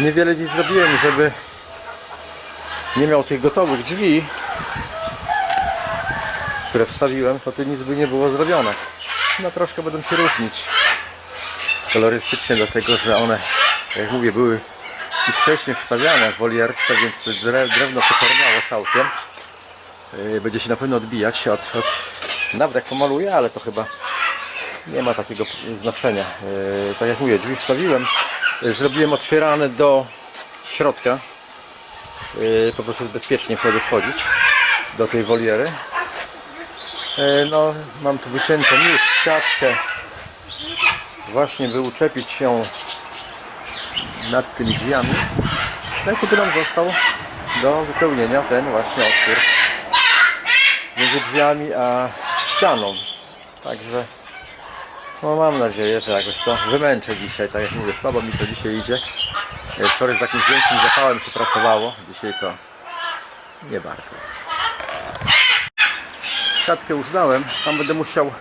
Niewiele dziś zrobiłem, żeby nie miał tych gotowych drzwi, które wstawiłem, to tu nic by nie było zrobione. No troszkę będą się różnić kolorystycznie, dlatego że one, jak mówię, były już wcześniej wstawiane w wolierce, więc to dre- drewno poczerniało całkiem. Yy, Będzie się na pewno odbijać od, od... Nawet jak pomaluję, ale to chyba nie ma takiego znaczenia. Yy, Tak jak mówię, drzwi wstawiłem, zrobiłem otwierane do środka. Yy, Po prostu bezpiecznie wtedy wchodzić do tej woliery. Yy, No, mam tu wyciętą już siatkę. Właśnie by uczepić się nad tymi drzwiami. No i by nam został do wypełnienia ten właśnie otwór między drzwiami a ścianą. Także no mam nadzieję, że jakoś to wymęczę dzisiaj. Tak jak mówię, słabo mi to dzisiaj idzie. E, Wczoraj z jakimś większym zapałem się pracowało. Dzisiaj to nie bardzo. Siatkę już dałem. Tam będę musiał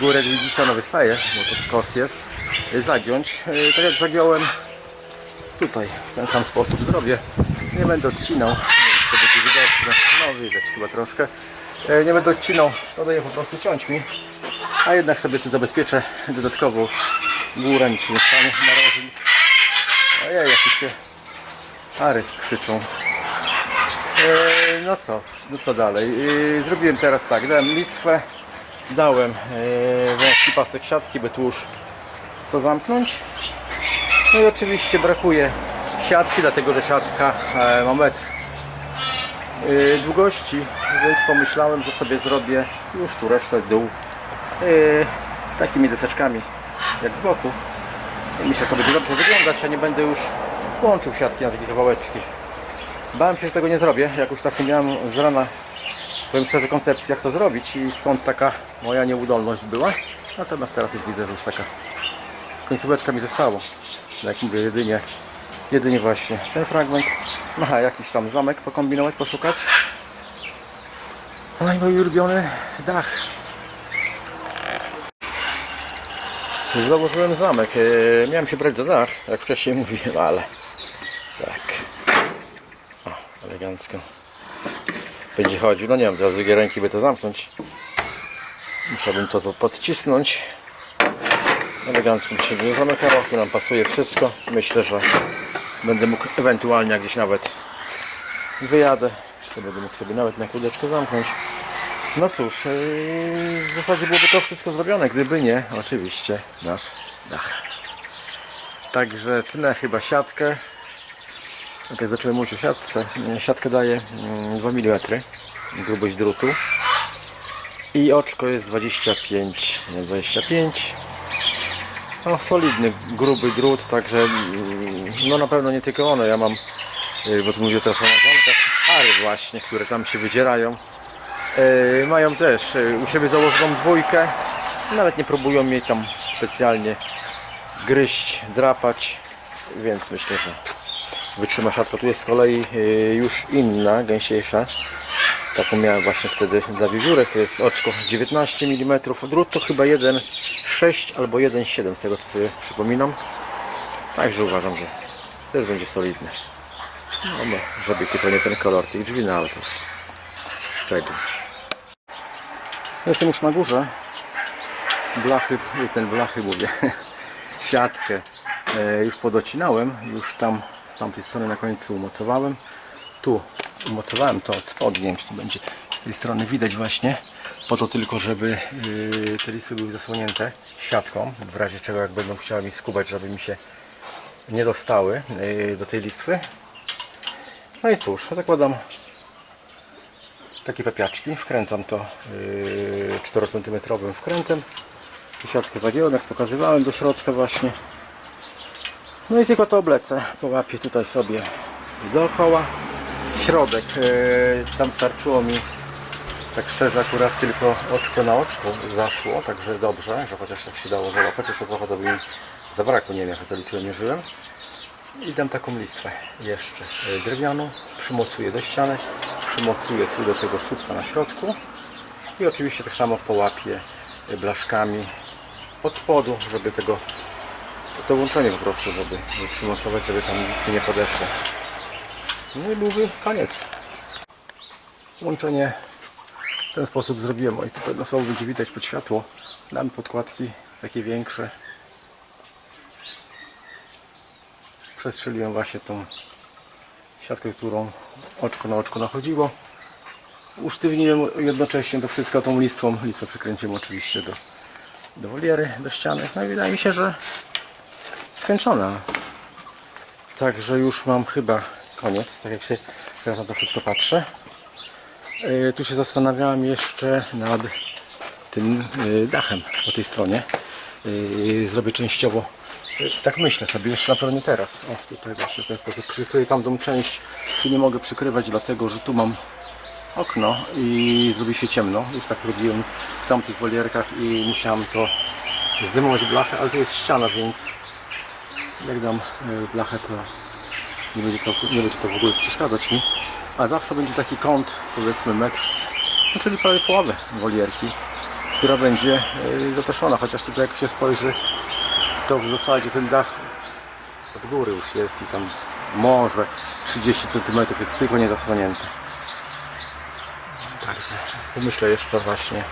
górę widzicie ona wystaje, bo to skos jest. e, Zagiąć. E, Tak jak zagiąłem tutaj w ten sam sposób zrobię. Nie będę odcinał. To będzie. No widać chyba troszkę. Nie będę odcinał, szkoda je po prostu ciąć mi. A jednak sobie tu zabezpieczę dodatkowo górę, nie stanie, narożnik. Ojej, jakie się pary krzyczą. E, No co, no co dalej? E, Zrobiłem teraz tak, dałem listwę, dałem e, wąski pasek siatki, by już to zamknąć. No i oczywiście brakuje siatki, dlatego że siatka ma metr długości, więc pomyślałem, że sobie zrobię już tu resztę dół e, takimi deseczkami jak z boku. I myślę, że to będzie dobrze wyglądać, a nie będę już łączył siatki na takie kawałeczki. Bałem się, że tego nie zrobię, jak już tak nie miałem z rana, powiem szczerze, koncepcji jak to zrobić i stąd taka moja nieudolność była. Natomiast teraz już widzę, że już taka końcóweczka mi zostało. Jak mówię, jedynie, jedynie właśnie ten fragment. Aha, jakiś tam zamek pokombinować, poszukać. No i mój ulubiony dach. Założyłem zamek. E, Miałem się brać za dach, jak wcześniej mówiłem, ale tak. O, elegancko. Będzie chodził. No nie wiem, teraz drugiej ręki by to zamknąć. Musiałbym to tu podcisnąć. Elegancko się zamykało, tu nam pasuje wszystko. Myślę, że będę mógł ewentualnie gdzieś nawet wyjadę, to będę mógł sobie nawet na kółdeczkę zamknąć. No cóż, yy, w zasadzie byłoby to wszystko zrobione, gdyby nie, oczywiście, nasz dach. Także tyle chyba siatkę. Jak zacząłem mówić o siatce, yy, siatkę daje mm, 2 mm grubość drutu i oczko jest 25, nie 25 no, solidny, gruby drut, także no na pewno nie tylko one, ja mam, bo tu mówię teraz o nagonkach, pary właśnie, które tam się wydzierają. Y, Mają też y, u siebie założoną dwójkę, nawet nie próbują mnie tam specjalnie gryźć, drapać, więc myślę, że wytrzyma siatka. Tu jest z kolei y, już inna, gęsiejsza. Taką miałem właśnie wtedy dla wiewiórek, to jest oczko 19 mm, drut to chyba 1,6 albo 1,7 z tego co sobie przypominam. Także uważam, że też będzie solidny. No, no żeby tylko nie ten kolor tych drzwi, no ale to szczegół. Jestem już na górze. Blachy, ten blachy mówię, siatkę e, już podocinałem, już tam z tamtej strony na końcu umocowałem. Tu umocowałem to od spodu, nie wiem czy to będzie z tej strony widać właśnie, po to tylko, żeby yy, te listwy były zasłonięte siatką, w razie czego jak będą chciały mi skubać, żeby mi się nie dostały yy, do tej listwy. No i cóż, zakładam takie pepiaczki, wkręcam to yy, 4 cm wkrętem. Siatkę zagiąłem, jak pokazywałem do środka właśnie. No i tylko to oblecę, połapię tutaj sobie dookoła. Środek, e, tam starczyło mi tak szczerze akurat tylko oczko na oczko zaszło, także dobrze, że chociaż tak się dało załapać, jeszcze trochę to by mi zabrakło, nie wiem jak to liczyłem, mierzyłem. I dam taką listwę jeszcze e, drewnianą, przymocuję do ściany, przymocuję tu do tego słupka na środku i oczywiście tak samo połapię e, blaszkami od spodu, żeby tego to łączenie po prostu, żeby, żeby przymocować, żeby tam nic nie podeszło. No i byłby koniec. Łączenie w ten sposób zrobiłem. I tutaj na słowo będzie widać pod światło. Dam podkładki takie większe. Przestrzeliłem właśnie tą siatkę, którą oczko na oczko nachodziło. Usztywniłem jednocześnie to wszystko tą listwą. Listwę przykręciłem oczywiście do, do woliery, do ściany. No i wydaje mi się, że skończona. Także już mam chyba koniec, tak jak się teraz na to wszystko patrzę. Yy, tu się zastanawiałem jeszcze nad tym yy, dachem po tej stronie. Yy, zrobię częściowo, tak myślę sobie, jeszcze na pewno nie teraz. O, tutaj właśnie w ten sposób przykryję tamtą część. Tu nie mogę przykrywać, dlatego że tu mam okno i zrobi się ciemno. Już tak robiłem w tamtych wolierkach i musiałem to zdymować blachę, ale tu jest ściana, więc jak dam y, blachę, to nie będzie, nie będzie to w ogóle przeszkadzać mi. A zawsze będzie taki kąt, powiedzmy metr, no czyli prawie połowę wolierki, która będzie y, zataszona, chociaż tutaj jak się spojrzy, to w zasadzie ten dach od góry już jest i tam może 30 cm jest tylko nie zasłonięte. Także pomyślę jeszcze właśnie